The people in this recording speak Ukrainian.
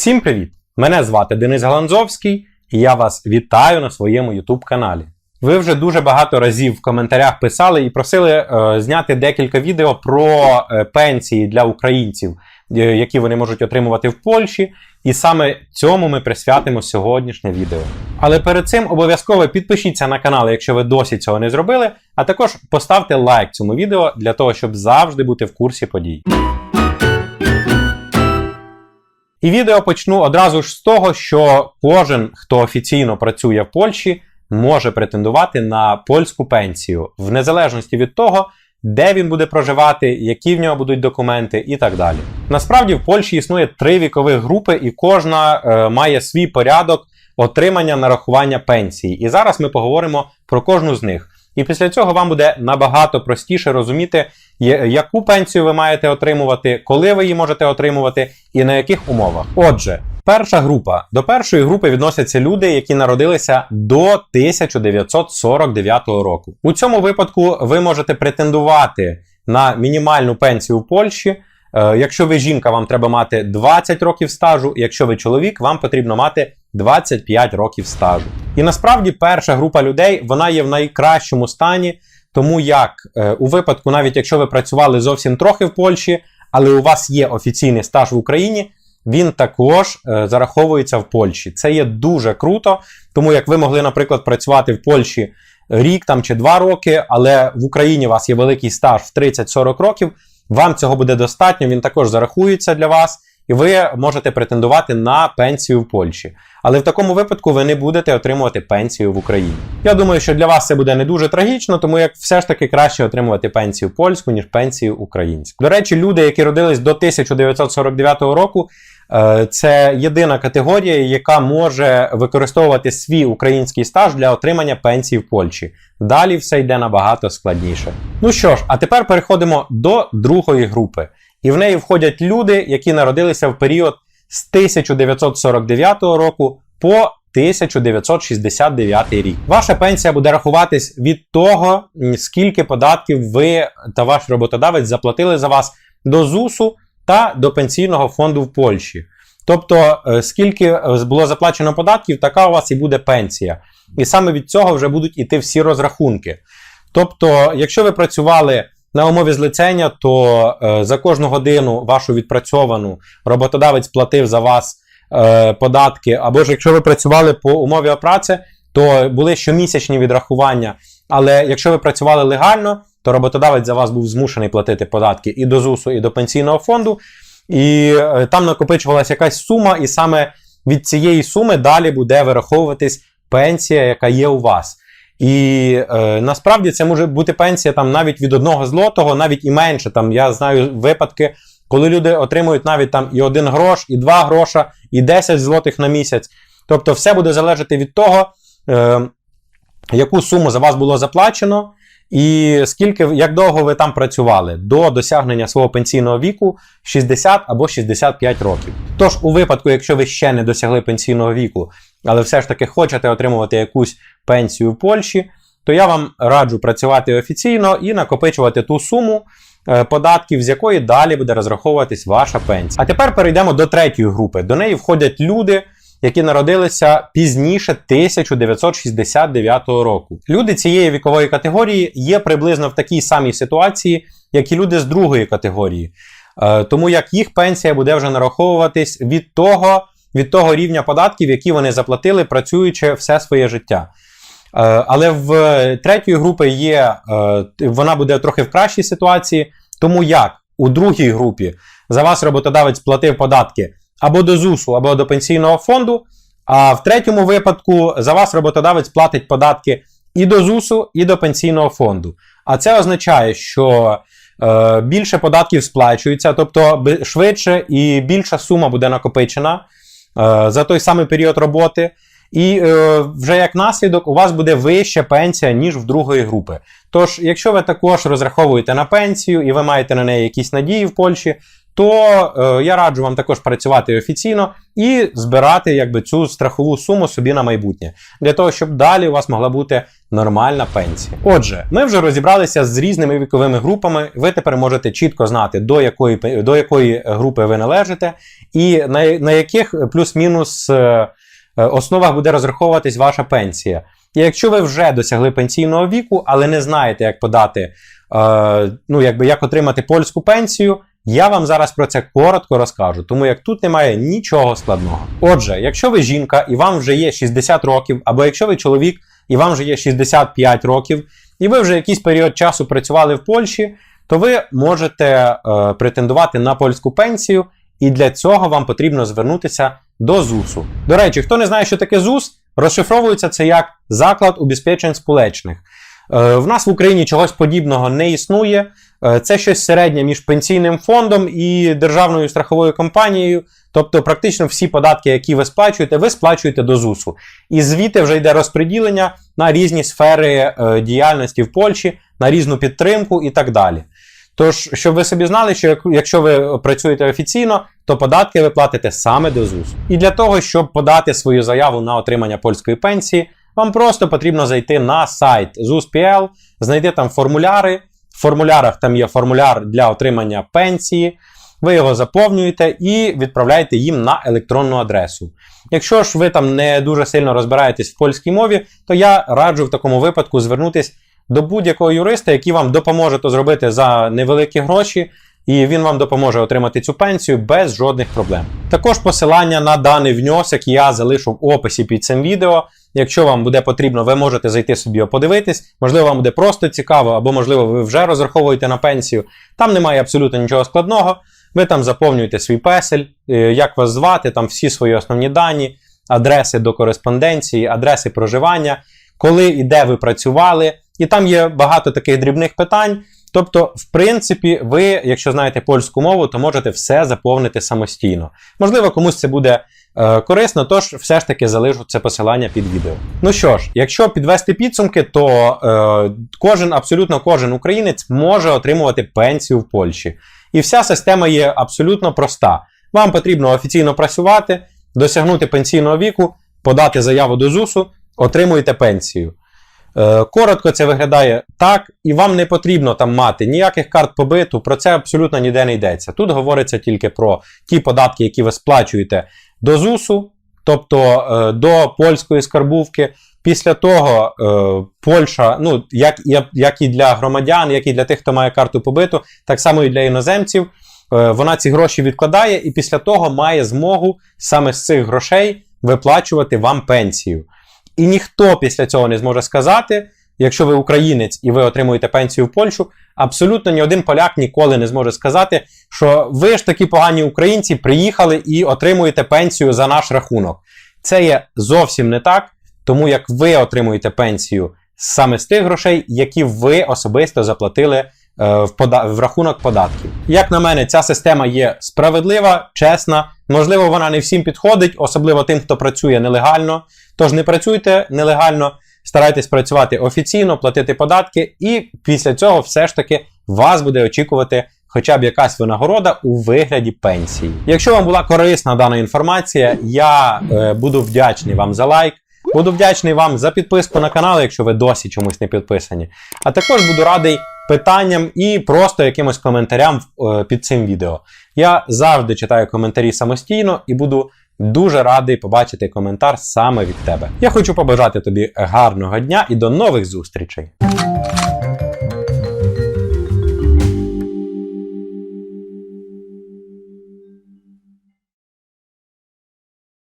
Всім привіт! Мене звати Денис Галанзовський, і я вас вітаю на своєму YouTube каналі. Ви вже дуже багато разів в коментарях писали і просили е, зняти декілька відео про е, пенсії для українців, е, які вони можуть отримувати в Польщі. І саме цьому ми присвятимо сьогоднішнє відео. Але перед цим обов'язково підпишіться на канал, якщо ви досі цього не зробили, а також поставте лайк цьому відео для того, щоб завжди бути в курсі подій. І відео почну одразу ж з того, що кожен, хто офіційно працює в Польщі, може претендувати на польську пенсію, в незалежності від того, де він буде проживати, які в нього будуть документи і так далі. Насправді в Польщі існує три вікових групи, і кожна е, має свій порядок отримання нарахування пенсії. І зараз ми поговоримо про кожну з них. І після цього вам буде набагато простіше розуміти, яку пенсію ви маєте отримувати, коли ви її можете отримувати і на яких умовах. Отже, перша група. До першої групи відносяться люди, які народилися до 1949 року. У цьому випадку ви можете претендувати на мінімальну пенсію у Польщі. Е, Якщо ви жінка, вам треба мати 20 років стажу, якщо ви чоловік, вам потрібно мати 25 років стажу. І насправді перша група людей вона є в найкращому стані, тому як е, у випадку, навіть якщо ви працювали зовсім трохи в Польщі, але у вас є офіційний стаж в Україні, він також е, зараховується в Польщі. Це є дуже круто, тому як ви могли, наприклад, працювати в Польщі рік там чи два роки, але в Україні у вас є великий стаж в 30-40 років. Вам цього буде достатньо, він також зарахується для вас, і ви можете претендувати на пенсію в Польщі. Але в такому випадку ви не будете отримувати пенсію в Україні. Я думаю, що для вас це буде не дуже трагічно, тому як все ж таки краще отримувати пенсію польську, ніж пенсію українську. До речі, люди, які родились до 1949 року, е, це єдина категорія, яка може використовувати свій український стаж для отримання пенсії в Польщі. Далі все йде набагато складніше. Ну що ж, а тепер переходимо до другої групи. І в неї входять люди, які народилися в період з 1949 року по 1969 рік. Ваша пенсія буде рахуватись від того, скільки податків ви та ваш роботодавець заплатили за вас до ЗУСу та до пенсійного фонду в Польщі. Тобто, е, скільки е, було заплачено податків, така у вас і буде пенсія. І саме від цього вже будуть іти всі розрахунки. Тобто, якщо ви працювали на умові злицення, то е, за кожну годину вашу відпрацьовану роботодавець платив за вас е, податки. Або ж якщо ви працювали по умові опраці, то були щомісячні відрахування. Але якщо ви працювали легально, то роботодавець за вас був змушений платити податки і до ЗУСу, і до пенсійного фонду. І е, там накопичувалася якась сума, і саме від цієї суми далі буде вираховуватись пенсія, яка є у вас. І е, насправді це може бути пенсія там навіть від одного злотого, навіть і менше. Там я знаю випадки, коли люди отримують навіть там і один грош, і два гроша, і 10 злотих на місяць. Тобто, все буде залежати від того, е, яку суму за вас було заплачено, і скільки як довго ви там працювали до досягнення свого пенсійного віку 60 або 65 років. Тож, у випадку, якщо ви ще не досягли пенсійного віку, але все ж таки хочете отримувати якусь пенсію в Польщі, то я вам раджу працювати офіційно і накопичувати ту суму е, податків, з якої далі буде розраховуватись ваша пенсія. А тепер перейдемо до третьої групи. До неї входять люди, які народилися пізніше 1969 року. Люди цієї вікової категорії є приблизно в такій самій ситуації, як і люди з другої категорії. Е, Тому як їх пенсія буде вже нараховуватись від того, від того рівня податків, які вони заплатили, працюючи все своє життя. Е, Але в третьої групи є, е, вона буде трохи в кращій ситуації, тому як у другій групі за вас роботодавець платив податки або до ЗУСу, або до пенсійного фонду. А в третьому випадку за вас роботодавець платить податки і до ЗУСу, і до пенсійного фонду. А це означає, що е, більше податків сплачується, тобто швидше і більша сума буде накопичена е, за той самий період роботи. І е, вже як наслідок у вас буде вища пенсія, ніж в другої групи. Тож, якщо ви також розраховуєте на пенсію і ви маєте на неї якісь надії в Польщі, то е, я раджу вам також працювати офіційно і збирати якби, цю страхову суму собі на майбутнє, для того, щоб далі у вас могла бути нормальна пенсія. Отже, ми вже розібралися з різними віковими групами. Ви тепер можете чітко знати, до якої, до якої групи ви належите, і на, на яких плюс-мінус е, е, основах буде розраховуватись ваша пенсія. І якщо ви вже досягли пенсійного віку, але не знаєте, як подати, е, ну якби як отримати польську пенсію, я вам зараз про це коротко розкажу, тому як тут немає нічого складного. Отже, якщо ви жінка і вам вже є 60 років, або якщо ви чоловік і вам вже є 65 років, і ви вже якийсь період часу працювали в Польщі, то ви можете е, претендувати на польську пенсію, і для цього вам потрібно звернутися до ЗУСу. До речі, хто не знає, що таке ЗУС, розшифровується це як заклад убезпечень сполечних. Е, В нас в Україні чогось подібного не існує. Е, Це щось середнє між пенсійним фондом і державною страховою компанією. Тобто, практично всі податки, які ви сплачуєте, ви сплачуєте до ЗУСу. І звідти вже йде розподілення на різні сфери е, діяльності в Польщі, на різну підтримку і так далі. Тож, щоб ви собі знали, що якщо ви працюєте офіційно, то податки ви платите саме до ЗУСу. І для того, щоб подати свою заяву на отримання польської пенсії, вам просто потрібно зайти на сайт ZUS.pl, знайти там формуляри. Формулярах там є формуляр для отримання пенсії. Ви його заповнюєте і відправляєте їм на електронну адресу. Якщо ж ви там не дуже сильно розбираєтесь в польській мові, то я раджу в такому випадку звернутися до будь-якого юриста, який вам допоможе то зробити за невеликі гроші, і він вам допоможе отримати цю пенсію без жодних проблем. Також посилання на даний внесок я залишу в описі під цим відео. Якщо вам буде потрібно, ви можете зайти собі подивитись. Можливо, вам буде просто цікаво, або можливо, ви вже розраховуєте на пенсію. Там немає абсолютно нічого складного. Ви там заповнюєте свій песель, е, як вас звати, там всі свої основні дані, адреси до кореспонденції, адреси проживання, коли і де ви працювали. І там є багато таких дрібних питань. Тобто, в принципі, ви, якщо знаєте польську мову, то можете все заповнити самостійно. Можливо, комусь це буде корисно, тож все ж таки залишу це посилання під відео. Ну що ж, якщо підвести підсумки, то е, кожен, абсолютно кожен українець може отримувати пенсію в Польщі. І вся система є абсолютно проста. Вам потрібно офіційно працювати, досягнути пенсійного віку, подати заяву до ЗУСу, отримуєте пенсію. Е, Коротко це виглядає так, і вам не потрібно там мати ніяких карт побиту, про це абсолютно ніде не йдеться. Тут говориться тільки про ті податки, які ви сплачуєте до ЗУСу, тобто е, до польської скарбувки. Після того е, Польща, ну як, як і для громадян, як і для тих, хто має карту побиту, так само і для іноземців, е, вона ці гроші відкладає і після того має змогу саме з цих грошей виплачувати вам пенсію. І ніхто після цього не зможе сказати, якщо ви українець і ви отримуєте пенсію в Польщу, абсолютно ні один поляк ніколи не зможе сказати, що ви ж такі погані українці приїхали і отримуєте пенсію за наш рахунок. Це є зовсім не так, тому як ви отримуєте пенсію саме з тих грошей, які ви особисто заплатили е, в, пода- в рахунок податків. Як на мене, ця система є справедлива, чесна. Можливо, вона не всім підходить, особливо тим, хто працює нелегально. Тож не працюйте нелегально, старайтесь працювати офіційно, платити податки, і після цього все ж таки вас буде очікувати хоча б якась винагорода у вигляді пенсії. Якщо вам була корисна дана інформація, я е, буду вдячний вам за лайк. Буду вдячний вам за підписку на канал, якщо ви досі чомусь не підписані. А також буду радий питанням і просто якимось коментарям е, під цим відео. Я завжди читаю коментарі самостійно і буду дуже радий побачити коментар саме від тебе. Я хочу побажати тобі гарного дня і до нових зустрічей.